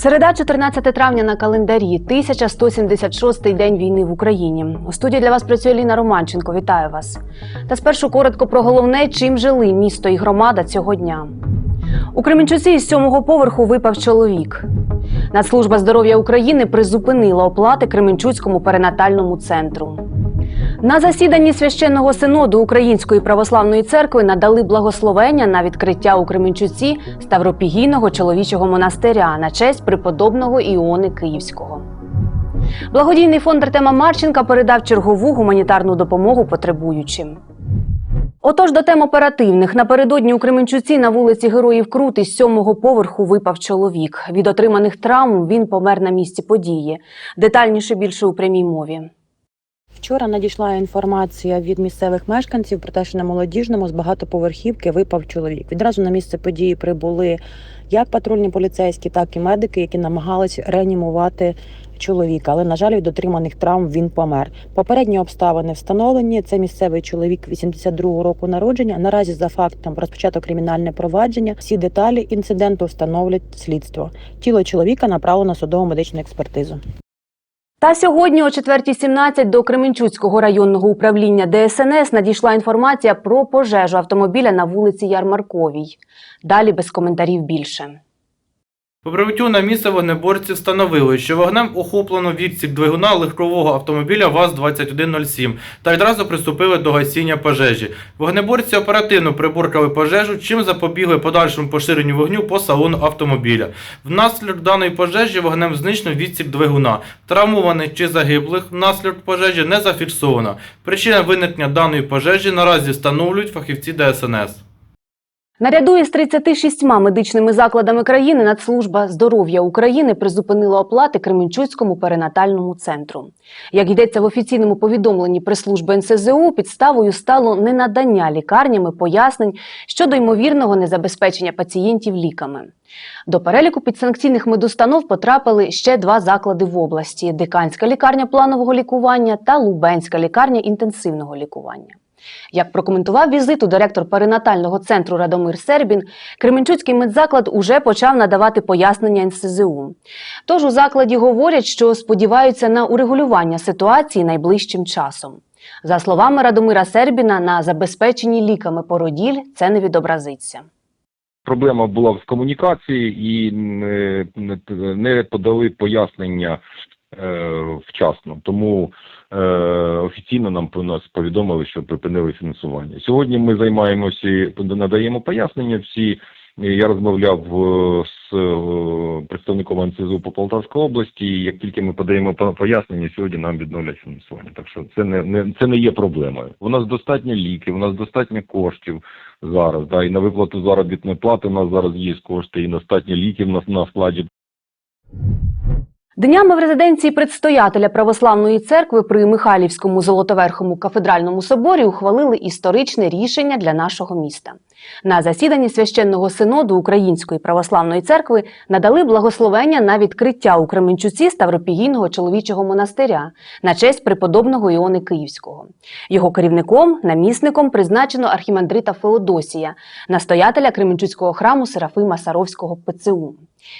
Середа, 14 травня на календарі, 1176-й день війни в Україні. У студії для вас працює Ліна Романченко. Вітаю вас. Та спершу коротко про головне, чим жили місто і громада цього дня. У Кременчуці із сьомого поверху випав чоловік. Нацслужба здоров'я України призупинила оплати Кременчуцькому перинатальному центру. На засіданні священного синоду Української православної церкви надали благословення на відкриття у Кременчуці Ставропігійного чоловічого монастиря на честь преподобного Іони Київського. Благодійний фонд Артема Марченка передав чергову гуманітарну допомогу потребуючим. Отож, до тем оперативних напередодні у Кременчуці на вулиці Героїв Крут із сьомого поверху випав чоловік. Від отриманих травм він помер на місці події. Детальніше більше у прямій мові. Вчора надійшла інформація від місцевих мешканців про те, що на молодіжному з багатоповерхівки випав чоловік. Відразу на місце події прибули як патрульні поліцейські, так і медики, які намагались реанімувати чоловіка. Але на жаль, від отриманих травм він помер. Попередні обставини встановлені. Це місцевий чоловік 82-го року народження. Наразі за фактом розпочато кримінальне провадження. Всі деталі інциденту встановлять слідство. Тіло чоловіка направлено на судово медичну експертизу. Та сьогодні о 4.17 до Кременчуцького районного управління ДСНС надійшла інформація про пожежу автомобіля на вулиці Ярмарковій. Далі без коментарів більше. По на місце вогнеборці встановили, що вогнем охоплено відсік двигуна легкового автомобіля ВАЗ-2107 та відразу приступили до гасіння пожежі. Вогнеборці оперативно приборкали пожежу, чим запобігли подальшому поширенню вогню по салону автомобіля. Внаслідок даної пожежі вогнем знищено відсік двигуна. Травмованих чи загиблих внаслідок пожежі не зафіксовано. Причина виникнення даної пожежі наразі встановлюють фахівці ДСНС. Наряду із 36 медичними закладами країни Нацслужба здоров'я України призупинила оплати Кременчуцькому перинатальному центру. Як йдеться в офіційному повідомленні прес-служби НСЗУ, підставою стало ненадання лікарнями пояснень щодо ймовірного незабезпечення пацієнтів ліками. До переліку підсанкційних медустанов потрапили ще два заклади в області: Диканська лікарня планового лікування та Лубенська лікарня інтенсивного лікування. Як прокоментував візиту директор перинатального центру Радомир Сербін, Кременчуцький медзаклад уже почав надавати пояснення НСЗУ. Тож у закладі говорять, що сподіваються на урегулювання ситуації найближчим часом. За словами Радомира Сербіна, на забезпеченні ліками породіль це не відобразиться. Проблема була в комунікації і не, не- подали пояснення е, вчасно. Тому е, офіційно нам нас повідомили, що припинили фінансування. Сьогодні ми займаємося, надаємо пояснення всі. Я розмовляв е, з е, представником НСЗУ по Полтавській області. і Як тільки ми подаємо по- пояснення, сьогодні нам відновлять фінансування. Так що це не, не це не є проблемою. У нас достатньо ліків, у нас достатньо коштів зараз. Да, і на виплату заробітної плати у нас зараз є кошти, і достатньо ліків на, на складі Днями в резиденції предстоятеля Православної церкви при Михайлівському Золотоверхому кафедральному соборі ухвалили історичне рішення для нашого міста. На засіданні священного синоду Української православної церкви надали благословення на відкриття у Кременчуці Ставропігійного чоловічого монастиря на честь преподобного Іони Київського. Його керівником, намісником призначено архімандрита Феодосія, настоятеля Кременчуцького храму Серафима Саровського ПЦУ.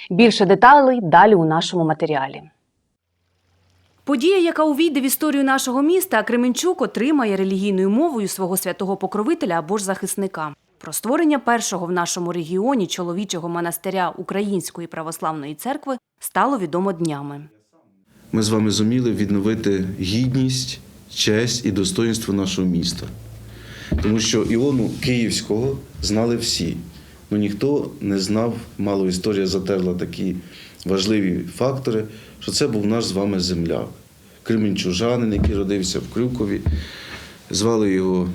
Більше деталей далі у нашому матеріалі. Подія, яка увійде в історію нашого міста, Кременчук отримає релігійною мовою свого святого покровителя або ж захисника. Про створення першого в нашому регіоні чоловічого монастиря Української православної церкви стало відомо днями. Ми з вами зуміли відновити гідність, честь і достоинство нашого міста. Тому що Іону Київського знали всі. Ну ніхто не знав, мало історія затерла такі важливі фактори, що це був наш з вами земляк. Кременчужанин, який родився в Крюкові. Звали його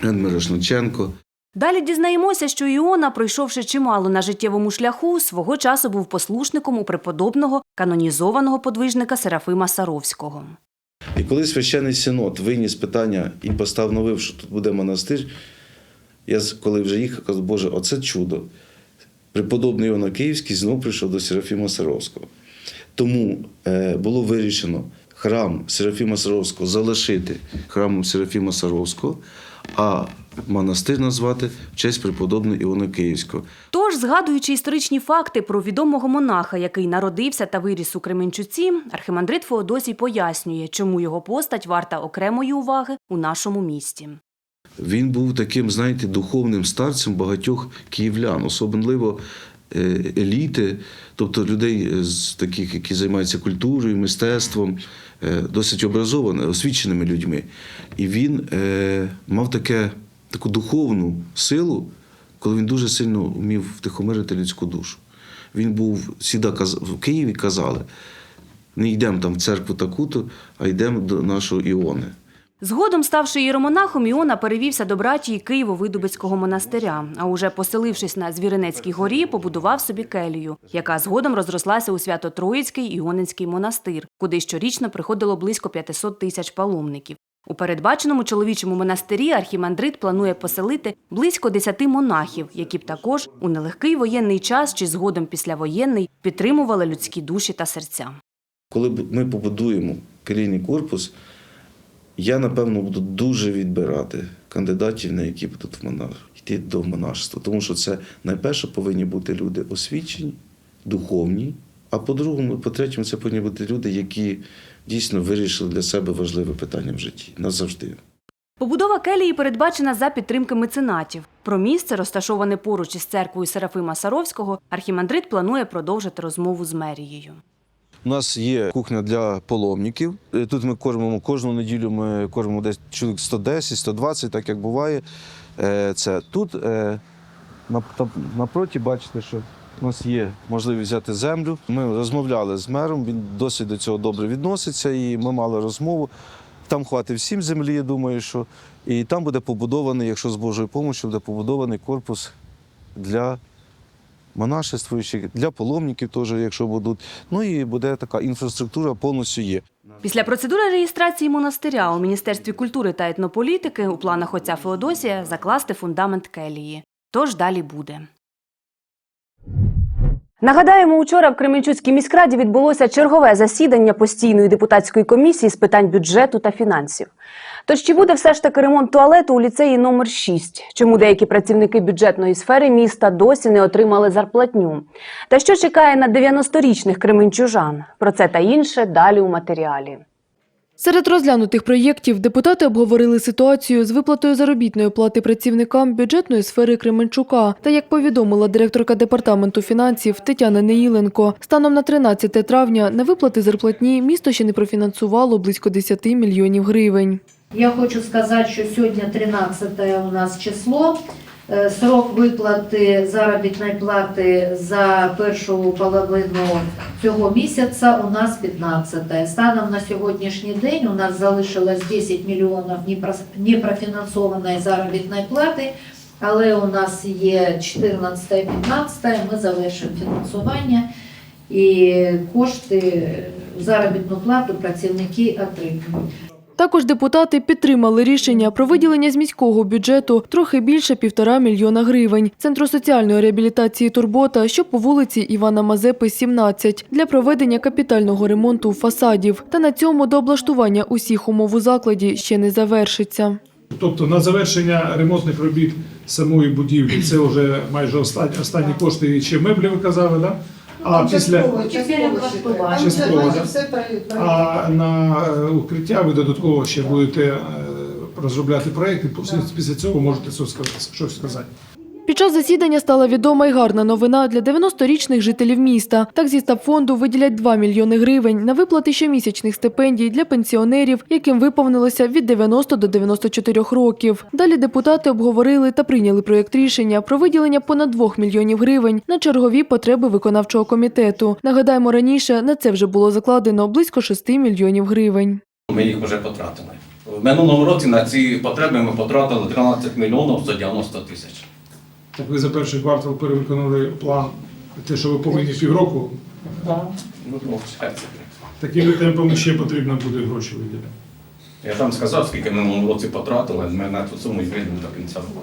Ген Мирошниченко. Далі дізнаємося, що Іона, пройшовши чимало на життєвому шляху, свого часу був послушником у преподобного канонізованого подвижника Серафима Саровського. І коли священний синод виніс питання і постановив, що тут буде монастир, я коли вже їхав, казав, Боже, оце чудо. Преподобний Іоанн Київський знову прийшов до Серафіма Саровського. Тому е, було вирішено храм Серафіма Саровського залишити храмом Серафіма Саровського, а монастир назвати в честь преподобного Іона Київського. Тож, згадуючи історичні факти про відомого монаха, який народився та виріс у Кременчуці, архимандрит Феодосій пояснює, чому його постать варта окремої уваги у нашому місті. Він був таким, знаєте, духовним старцем багатьох київлян, особливо е, еліти, тобто людей з таких, які займаються культурою, мистецтвом, е, досить образованими, освіченими людьми. І він е, мав таке, таку духовну силу, коли він дуже сильно вмів втихомирити людську душу. Він був сіда в Києві казали: не йдемо там в церкву таку-то, а йдемо до нашого Іони. Згодом, ставши іеромонахом, Іона перевівся до братії Києво-Видубицького монастиря. А уже поселившись на Звіринецькій горі, побудував собі келію, яка згодом розрослася у Свято-Троїцький Іонинський монастир, куди щорічно приходило близько 500 тисяч паломників. У передбаченому чоловічому монастирі архімандрит планує поселити близько 10 монахів, які б також у нелегкий воєнний час чи згодом післявоєнний підтримували людські душі та серця. Коли ми побудуємо келійний корпус, я напевно буду дуже відбирати кандидатів, на які будуть в монах, йти до монашества. Тому що це найперше повинні бути люди освічені, духовні. А по-другому, по-третьому, це повинні бути люди, які дійсно вирішили для себе важливе питання в житті назавжди. Побудова келії передбачена за підтримки меценатів. Про місце, розташоване поруч із церквою Серафима Саровського, архімандрит планує продовжити розмову з мерією. У нас є кухня для паломників. Е, Тут ми кормимо кожну неділю. Ми кормимо десь чоловік 110-120, так як буває. Е, Це тут е, напроті, бачите, що у нас є можливість взяти землю. Ми розмовляли з мером, він досить до цього добре відноситься, і ми мали розмову. Там хватить всім землі, я думаю, що і там буде побудований, якщо з Божою допомогою, буде побудований корпус для монашествуючих, для паломників теж, якщо будуть. Ну і буде така інфраструктура повністю є. Після процедури реєстрації монастиря у Міністерстві культури та етнополітики у планах отця Феодосія закласти фундамент келії. Тож далі буде. Нагадаємо, учора в Кременчуцькій міськраді відбулося чергове засідання постійної депутатської комісії з питань бюджету та фінансів. Тож чи буде все ж таки ремонт туалету у ліцеї номер 6? Чому деякі працівники бюджетної сфери міста досі не отримали зарплатню? Та що чекає на 90-річних кременчужан? Про це та інше далі у матеріалі. Серед розглянутих проєктів депутати обговорили ситуацію з виплатою заробітної плати працівникам бюджетної сфери Кременчука. Та як повідомила директорка департаменту фінансів Тетяна Неїленко, станом на 13 травня на виплати зарплатні місто ще не профінансувало близько 10 мільйонів гривень. Я хочу сказати, що сьогодні 13 у нас число. Е, Срок виплати заробітної плати за першу половину цього місяця у нас 15. Станом на сьогоднішній день у нас залишилось 10 мільйонів непрофінансованої заробітної плати, але у нас є 14 і 15, ми завершимо фінансування і кошти заробітну плату працівники отримують. Також депутати підтримали рішення про виділення з міського бюджету трохи більше півтора мільйона гривень Центру соціальної реабілітації Турбота, що по вулиці Івана Мазепи, 17, для проведення капітального ремонту фасадів. Та на цьому до облаштування усіх умов у закладі ще не завершиться. Тобто на завершення ремонтних робіт самої будівлі це вже майже останні, останні кошти ще меблі ви казали, да? А після Частково, да? а на е, укриття ви додатково ще будете е, розробляти проєкт, і після- після цього можете щось сказати- щось сказати. Під час засідання стала відома й гарна новина для 90-річних жителів міста. Так зі стабфонду виділять 2 мільйони гривень на виплати щомісячних стипендій для пенсіонерів, яким виповнилося від 90 до 94 років. Далі депутати обговорили та прийняли проєкт рішення про виділення понад 2 мільйонів гривень на чергові потреби виконавчого комітету. Нагадаємо, раніше на це вже було закладено близько 6 мільйонів гривень. Ми їх вже потратили. В минулому році на ці потреби ми потратили 13 мільйонів 190 тисяч. Так ви за перший квартал перевиконали план, те, що ви повинні півроку, Так. ну, такими темпами ще потрібно буде гроші виділяти. Я там сказав, скільки ми в минулому році потратили, ми на цю суму і вийдемо до кінця року.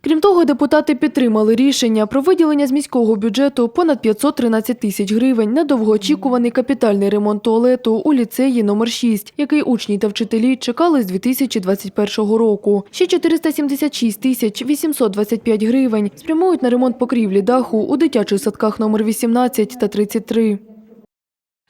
Крім того, депутати підтримали рішення про виділення з міського бюджету понад 513 тисяч гривень на довгоочікуваний капітальний ремонт туалету у ліцеї номер 6, який учні та вчителі чекали з 2021 року. Ще 476 тисяч 825 гривень спрямують на ремонт покрівлі даху у дитячих садках номер 18 та 33.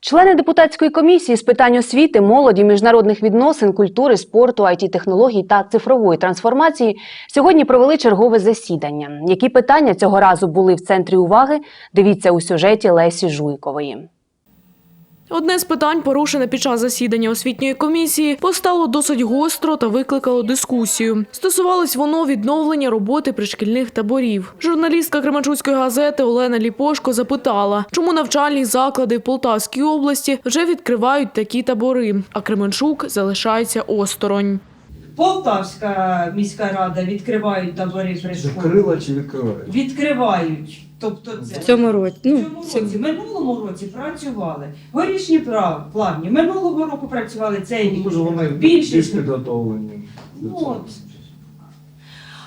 Члени депутатської комісії з питань освіти, молоді, міжнародних відносин, культури, спорту, it технологій та цифрової трансформації сьогодні провели чергове засідання. Які питання цього разу були в центрі уваги? Дивіться у сюжеті Лесі Жуйкової. Одне з питань, порушене під час засідання освітньої комісії, постало досить гостро та викликало дискусію. Стосувалось воно відновлення роботи пришкільних таборів. Журналістка Кременчуцької газети Олена Ліпошко запитала, чому навчальні заклади в Полтавській області вже відкривають такі табори, а Кременчук залишається осторонь. Полтавська міська рада відкривають табори при. Закрила чи відкривають? Відкривають. Тобто це В цьому році. в Ну, цьому це- році, минулому році працювали. Горішні прав, плавні. Минулого року працювали цей рік. Може вони більш підготовлені. От.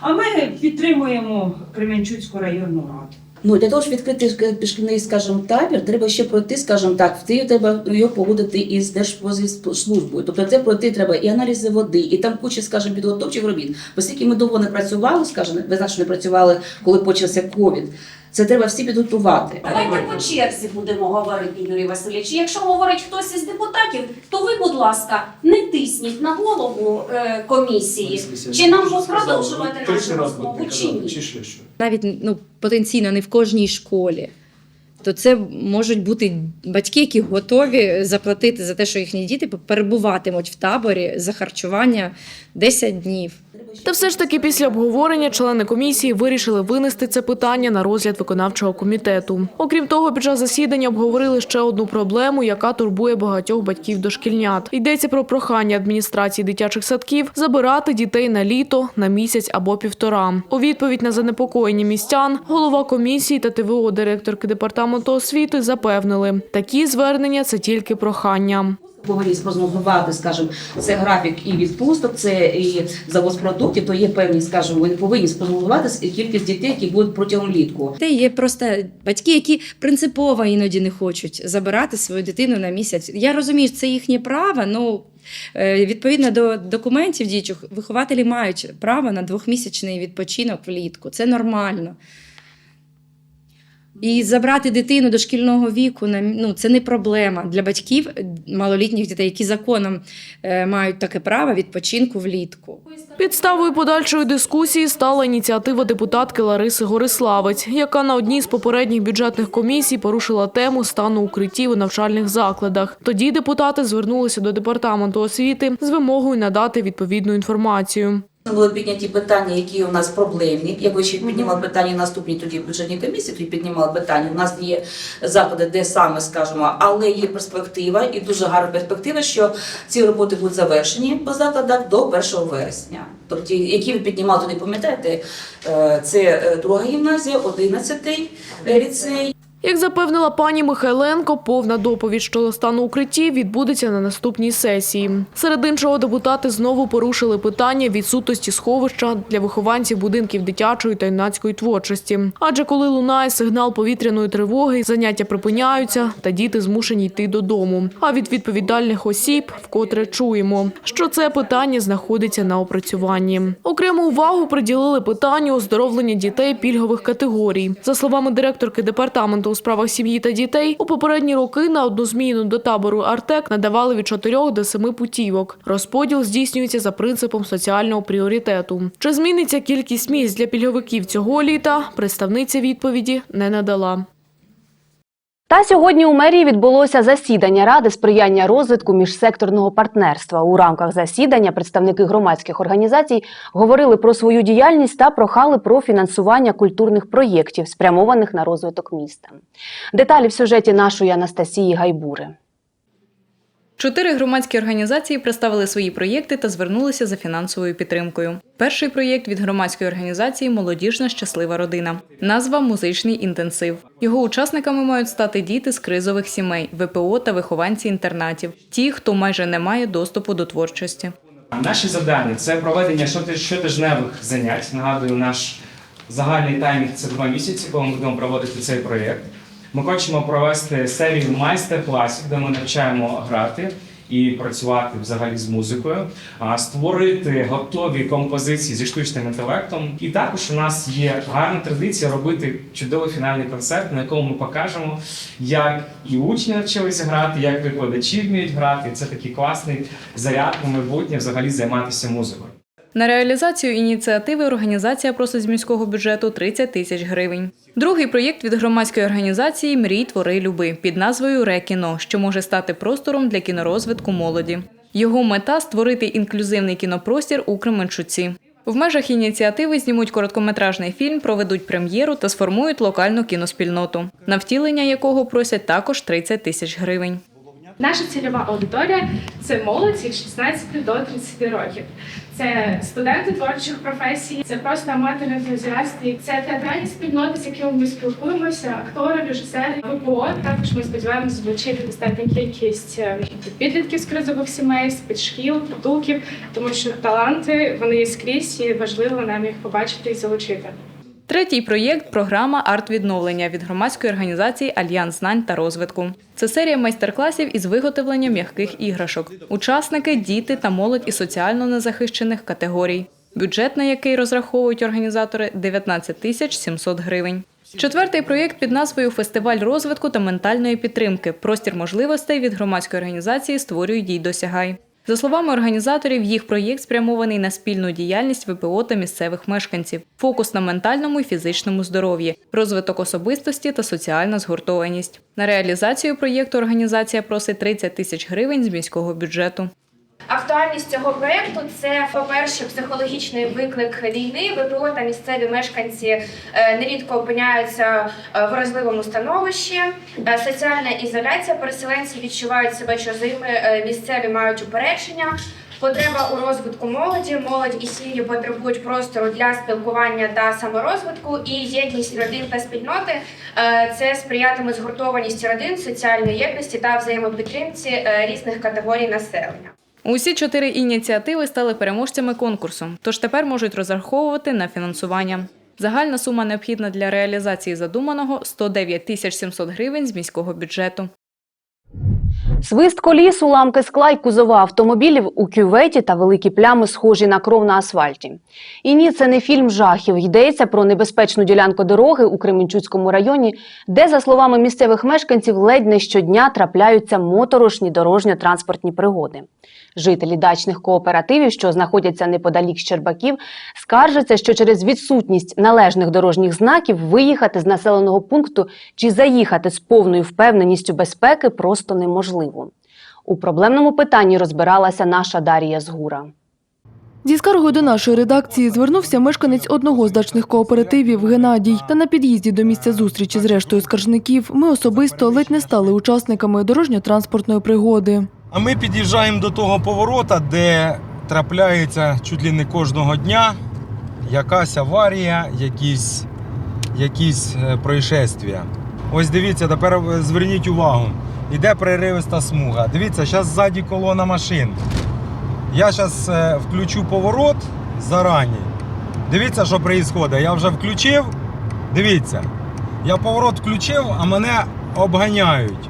А ми підтримуємо Кременчуцьку районну раду. Ну, для того, щоб відкрити пішкільний, скажімо, табір, треба ще пройти, скажімо так, в ти треба його погодити із Держслужбою. Тобто це пройти треба і аналізи води, і там куча, скажімо, підготовчих робіт. Оскільки ми довго не працювали, скажімо, ви знаєте, що не працювали, коли почався ковід. Це треба всі підготувати. Давайте по черзі будемо говорити, Юрій Васильович. Якщо говорить хтось із депутатів, то ви, будь ласка, не тисніть на голову е, комісії. Чи нам продовжувати нашу розмову, чи ні? навіть ну, потенційно не в кожній школі, то це можуть бути батьки, які готові заплатити за те, що їхні діти перебуватимуть в таборі за харчування 10 днів. Та все ж таки після обговорення члени комісії вирішили винести це питання на розгляд виконавчого комітету. Окрім того, під час засідання обговорили ще одну проблему, яка турбує багатьох батьків дошкільнят. Йдеться про прохання адміністрації дитячих садків забирати дітей на літо на місяць або півтора. У відповідь на занепокоєння містян голова комісії та ТВО директорки департаменту освіти запевнили, такі звернення це тільки прохання. Повинні спрогнозувати, скажімо, це графік і відпусток, це і завоз продуктів, то є певні, скажімо, вони повинні спрогнозувати кількість дітей, які будуть протягом літку. Те є просто батьки, які принципово іноді не хочуть забирати свою дитину на місяць. Я розумію, це їхнє право, ну. е, Відповідно до документів діючих, вихователі мають право на двохмісячний відпочинок влітку. Це нормально. І забрати дитину до шкільного віку ну, це не проблема для батьків малолітніх дітей, які законом е, мають таке право відпочинку влітку. Підставою подальшої дискусії стала ініціатива депутатки Лариси Гориславець, яка на одній з попередніх бюджетних комісій порушила тему стану укриттів у навчальних закладах. Тоді депутати звернулися до департаменту освіти з вимогою надати відповідну інформацію. Були підняті питання, які у нас проблемні. Як ви ще піднімали питання наступні тоді в бюджетній комісії, тоді піднімали питання. У нас є заклади, де саме скажемо, але є перспектива і дуже гарна перспектива, що ці роботи будуть завершені по закладах до 1 вересня. Тобто, які ви піднімали тоді, пам'ятаєте, е, це е, друга гімназія, 11 ліцей. Як запевнила пані Михайленко, повна доповідь щодо стану укриттів відбудеться на наступній сесії. Серед іншого, депутати знову порушили питання відсутності сховища для вихованців будинків дитячої та юнацької творчості. Адже коли лунає сигнал повітряної тривоги, заняття припиняються, та діти змушені йти додому. А від відповідальних осіб вкотре чуємо, що це питання знаходиться на опрацюванні. Окрему увагу приділили питанню оздоровлення дітей пільгових категорій. За словами директорки департаменту у справах сім'ї та дітей, у попередні роки на одну зміну до табору Артек надавали від 4 до 7 путівок. Розподіл здійснюється за принципом соціального пріоритету. Чи зміниться кількість місць для пільговиків цього літа? Представниця відповіді не надала. Та сьогодні у мерії відбулося засідання ради сприяння розвитку міжсекторного партнерства. У рамках засідання представники громадських організацій говорили про свою діяльність та прохали про фінансування культурних проєктів, спрямованих на розвиток міста. Деталі в сюжеті нашої Анастасії Гайбури. Чотири громадські організації представили свої проєкти та звернулися за фінансовою підтримкою. Перший проєкт від громадської організації Молодіжна щаслива родина. Назва Музичний інтенсив. Його учасниками мають стати діти з кризових сімей, ВПО та вихованці інтернатів, ті, хто майже не має доступу до творчості. Наші завдання це проведення щотиж- щотижневих занять. Нагадую, наш Загальний таймінг це два місяці, коли ми будемо проводити цей проєкт. Ми хочемо провести серію майстер-класів, де ми навчаємо грати і працювати взагалі з музикою, створити готові композиції зі штучним інтелектом. І також у нас є гарна традиція робити чудовий фінальний концерт, на якому ми покажемо, як і учні навчилися грати, як викладачі вміють грати. Це такий класний заряд на майбутнє взагалі займатися музикою. На реалізацію ініціативи організація просить з міського бюджету 30 тисяч гривень. Другий проєкт від громадської організації Мрій твори люби під назвою Рекіно, що може стати простором для кінорозвитку молоді. Його мета створити інклюзивний кінопростір у Кременчуці. В межах ініціативи знімуть короткометражний фільм, проведуть прем'єру та сформують локальну кіноспільноту, на втілення якого просять також 30 тисяч гривень. Наша цільова аудиторія це молодь від 16 до 30 років. Це студенти творчих професій, це просто аматори ентузіасти, це театральні спільноти, з якими ми спілкуємося, актори, режисери, ВПО. Також ми сподіваємося залучити достатню кількість е, підлітків з кризових сімей, з потуків, тому що таланти вони є скрізь і важливо нам їх побачити і залучити. Третій проєкт програма арт-відновлення від громадської організації Альянс знань та розвитку. Це серія майстер-класів із виготовлення м'яких іграшок. Учасники діти та молодь із соціально незахищених категорій. Бюджет, на який розраховують організатори 19 тисяч 700 гривень. Четвертий проєкт під назвою Фестиваль розвитку та ментальної підтримки. Простір можливостей від громадської організації створюють дій досягай. За словами організаторів, їх проєкт спрямований на спільну діяльність ВПО та місцевих мешканців, фокус на ментальному і фізичному здоров'ї, розвиток особистості та соціальна згуртованість. На реалізацію проєкту організація просить 30 тисяч гривень з міського бюджету. Актуальність цього проєкту це, по-перше, психологічний виклик війни. ВПО та місцеві мешканці е, нерідко опиняються е, в вразливому становищі. Е, Соціальна ізоляція переселенців відчувають себе чужими, місцеві мають упередження. Потреба у розвитку молоді. Молодь і сім'ї потребують простору для спілкування та саморозвитку. І єдність родин та спільноти це сприятиме згуртованості родин, соціальної єдності та взаємопідтримці різних категорій населення. Усі чотири ініціативи стали переможцями конкурсу, тож тепер можуть розраховувати на фінансування. Загальна сума необхідна для реалізації задуманого 109 тисяч 700 гривень з міського бюджету. Свист коліс, уламки скла й кузова автомобілів у кюветі та великі плями, схожі на кров на асфальті. І ні, це не фільм жахів. Йдеться про небезпечну ділянку дороги у Кременчуцькому районі, де, за словами місцевих мешканців, ледь не щодня трапляються моторошні дорожньо-транспортні пригоди. Жителі дачних кооперативів, що знаходяться неподалік Щербаків, скаржаться, що через відсутність належних дорожніх знаків виїхати з населеного пункту чи заїхати з повною впевненістю безпеки просто неможливо. У проблемному питанні розбиралася наша Дарія Згура. Зі скаргою до нашої редакції звернувся мешканець одного з дачних кооперативів Геннадій. Та на під'їзді до місця зустрічі з рештою скаржників ми особисто ледь не стали учасниками дорожньо-транспортної пригоди. А ми під'їжджаємо до того поворота, де трапляється чуть ли не кожного дня якась аварія, якісь, якісь е, происшествия. Ось дивіться, тепер е, зверніть увагу. Іде переривиста смуга. Дивіться, зараз ззаді колона машин. Я зараз включу поворот зарані. Дивіться, що відбувається. Я вже включив. Дивіться. Я поворот включив, а мене обганяють.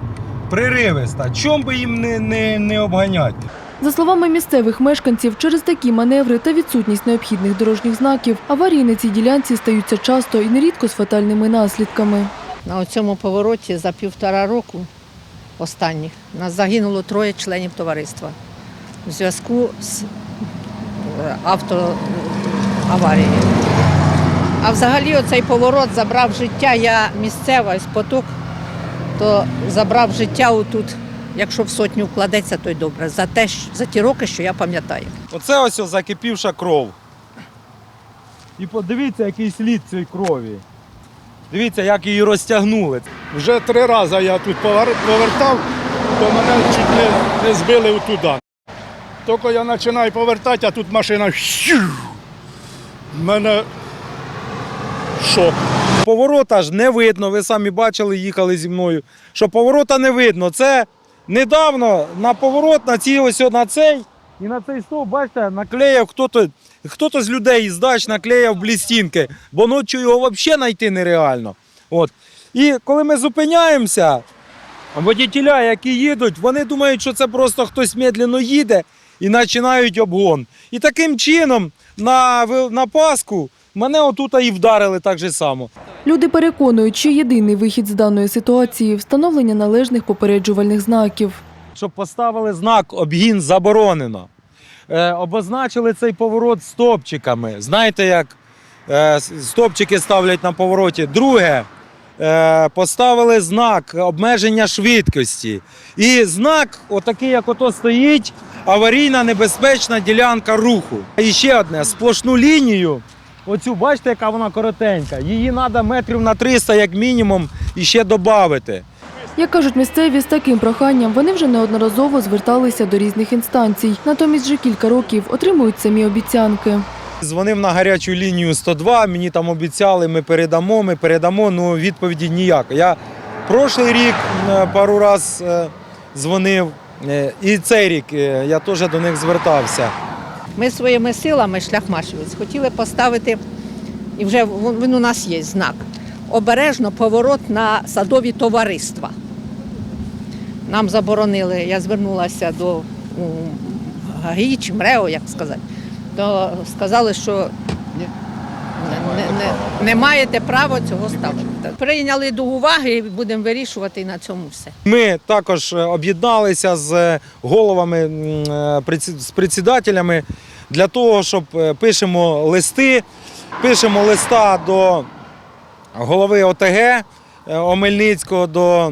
Приривиста. Чом би їм не, не, не обганяти? За словами місцевих мешканців, через такі маневри та відсутність необхідних дорожніх знаків аварії на цій ділянці стаються часто і нерідко з фатальними наслідками. На цьому повороті за півтора року останніх нас загинуло троє членів товариства у зв'язку з е, автоаварією. А взагалі оцей поворот забрав життя. Я місцева з поток, то забрав життя отут. Якщо в сотню вкладеться, то й добре. За те, за ті роки, що я пам'ятаю. Оце ось закипівша кров. І подивіться, який слід цієї крові. Дивіться, як її розтягнули. Вже три рази я тут повертав, то мене чуть не, не збили отуда. Тільки я починаю повертати, а тут машина. щу. В мене шок. Поворота ж не видно, ви самі бачили, їхали зі мною. Що поворота не видно. Це недавно на поворот, на цій ось на цей і на цей стовп, бачите, наклеїв хто-то Хто-то з людей з дач наклеїв блістінки, бо ночі його взагалі знайти нереально. От. І коли ми зупиняємося, водітеля, які їдуть, вони думають, що це просто хтось медленно їде і починають обгон. І таким чином на, на Пасху мене отут і вдарили так же само. Люди переконують, що єдиний вихід з даної ситуації встановлення належних попереджувальних знаків. щоб поставили знак обгін заборонено. Е, обозначили цей поворот стопчиками. Знаєте, як е, стопчики ставлять на повороті. Друге, е, поставили знак обмеження швидкості. І знак, отакий, як ото стоїть, аварійна небезпечна ділянка руху. І ще одне: сплошну лінію. Оцю, бачите, яка вона коротенька. Її треба метрів на 300, як мінімум, і ще додати. Як кажуть місцеві, з таким проханням вони вже неодноразово зверталися до різних інстанцій. Натомість вже кілька років отримують самі обіцянки. Дзвонив на гарячу лінію 102, мені там обіцяли, ми передамо, ми передамо, ну відповіді ніякої. Я прошлий рік е, пару раз е, дзвонив, е, і цей рік я теж до них звертався. Ми своїми силами, шляхмашевець хотіли поставити, і вже він у нас є знак. Обережно поворот на садові товариства. Нам заборонили, я звернулася до Гагіч, ГАІ чи МРЕО, як сказати, то сказали, що не, не, не, не маєте права цього ставити. Прийняли до уваги і будемо вирішувати і на цьому все. Ми також е, об'єдналися з головами, м, е, з председателями для того, щоб е, пишемо листи, пишемо листа до голови ОТГ е, Омельницького, до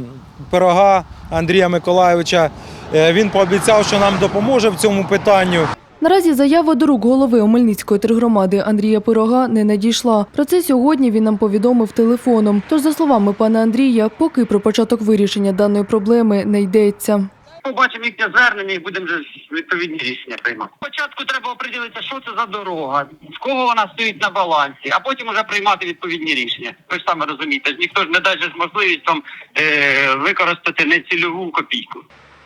пирога Андрія Миколайовича. Е, Він пообіцяв, що нам допоможе в цьому питанню. Наразі заява до рук голови Омельницької тергромади Андрія Пирога не надійшла. Про це сьогодні він нам повідомив телефоном. Тож, за словами пана Андрія, поки про початок вирішення даної проблеми не йдеться. Побачимо їхнє звернення і будемо вже відповідні рішення приймати. Спочатку треба оприділитися, що це за дорога, в кого вона стоїть на балансі, а потім вже приймати відповідні рішення. Ви ж саме розумієте, ж ніхто ж не дасть же можливість там е, використати нецільову копійку.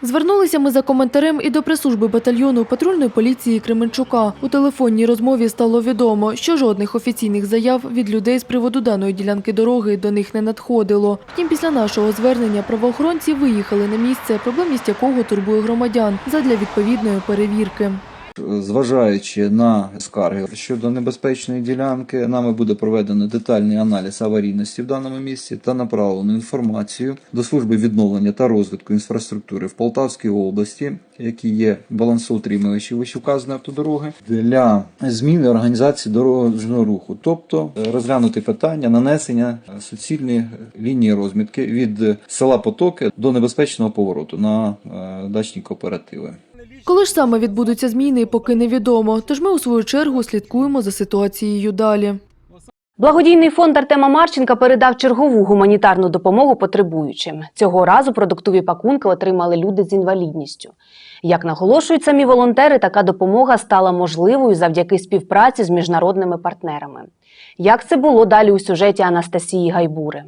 Звернулися ми за коментарем і до прес-служби батальйону патрульної поліції Кременчука. У телефонній розмові стало відомо, що жодних офіційних заяв від людей з приводу даної ділянки дороги до них не надходило. Втім, після нашого звернення правоохоронці виїхали на місце, проблемність якого турбує громадян задля відповідної перевірки. Зважаючи на скарги щодо небезпечної ділянки, нами буде проведено детальний аналіз аварійності в даному місці та направлено інформацію до служби відновлення та розвитку інфраструктури в Полтавській області, які є балансоутримувачі вищевказаної автодороги, для зміни організації дорожнього руху, тобто розглянути питання нанесення суцільної лінії розмітки від села Потоки до небезпечного повороту на е, дачні кооперативи. Коли ж саме відбудуться зміни, поки невідомо. Тож ми у свою чергу слідкуємо за ситуацією далі. Благодійний фонд Артема Марченка передав чергову гуманітарну допомогу потребуючим. Цього разу продуктові пакунки отримали люди з інвалідністю. Як наголошують самі волонтери, така допомога стала можливою завдяки співпраці з міжнародними партнерами. Як це було далі у сюжеті Анастасії Гайбури?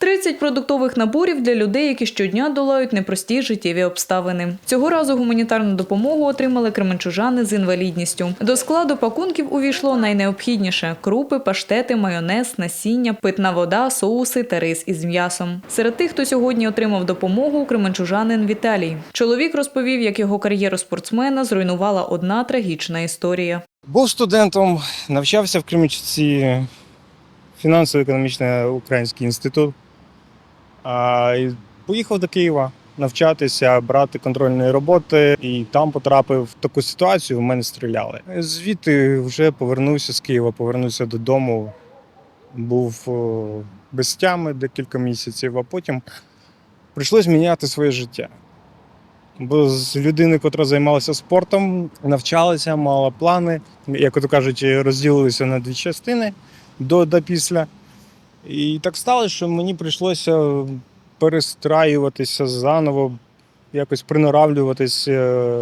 30 продуктових наборів для людей, які щодня долають непрості життєві обставини. Цього разу гуманітарну допомогу отримали кременчужани з інвалідністю. До складу пакунків увійшло найнеобхідніше: крупи, паштети, майонез, насіння, питна вода, соуси та рис із м'ясом. Серед тих, хто сьогодні отримав допомогу, кременчужанин Віталій. Чоловік розповів, як його кар'єру спортсмена зруйнувала одна трагічна історія. Був студентом, навчався в Кременчуці фінансово-економічний український інститут. А, поїхав до Києва навчатися, брати контрольної роботи, і там потрапив в таку ситуацію, в мене стріляли. Звідти вже повернувся з Києва, повернувся додому. Був без тями декілька місяців, а потім прийшлось міняти своє життя. Бо з людини, яка займалася спортом, навчалася, мала плани, як то кажуть, розділилися на дві частини до та після. І так сталося, що мені прийшлося перестраюватися заново, якось приноравлюватися,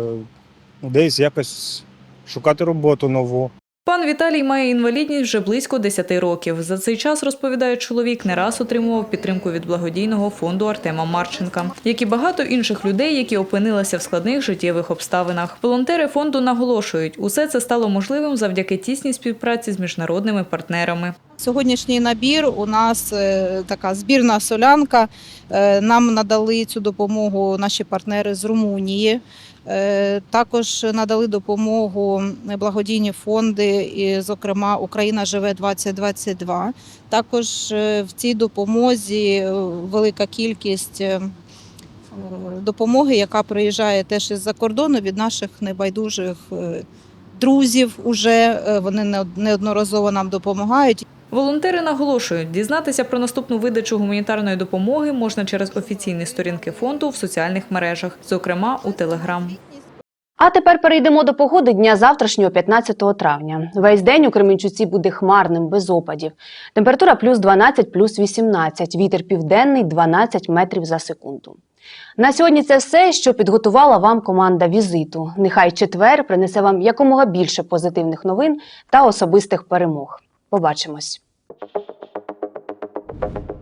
десь якось шукати роботу нову. Пан Віталій має інвалідність вже близько 10 років. За цей час, розповідає чоловік, не раз отримував підтримку від благодійного фонду Артема Марченка, як і багато інших людей, які опинилися в складних життєвих обставинах. Волонтери фонду наголошують, усе це стало можливим завдяки тісній співпраці з міжнародними партнерами. Сьогоднішній набір у нас е, така збірна солянка. Е, Нам надали цю допомогу наші партнери з Румунії. Е, Також надали допомогу благодійні фонди, і, зокрема Україна живе 2022. Також е, в цій допомозі е, велика кількість допомоги, яка приїжджає теж із-за кордону від наших небайдужих друзів. Уже вони неодноразово нам допомагають. Волонтери наголошують, дізнатися про наступну видачу гуманітарної допомоги можна через офіційні сторінки фонду в соціальних мережах, зокрема у Телеграм. А тепер перейдемо до погоди дня завтрашнього, 15 травня. Весь день у Кременчуці буде хмарним, без опадів. Температура плюс 12, плюс 18, вітер південний 12 метрів за секунду. На сьогодні це все, що підготувала вам команда візиту. Нехай четвер принесе вам якомога більше позитивних новин та особистих перемог. Побачимось. Thank you.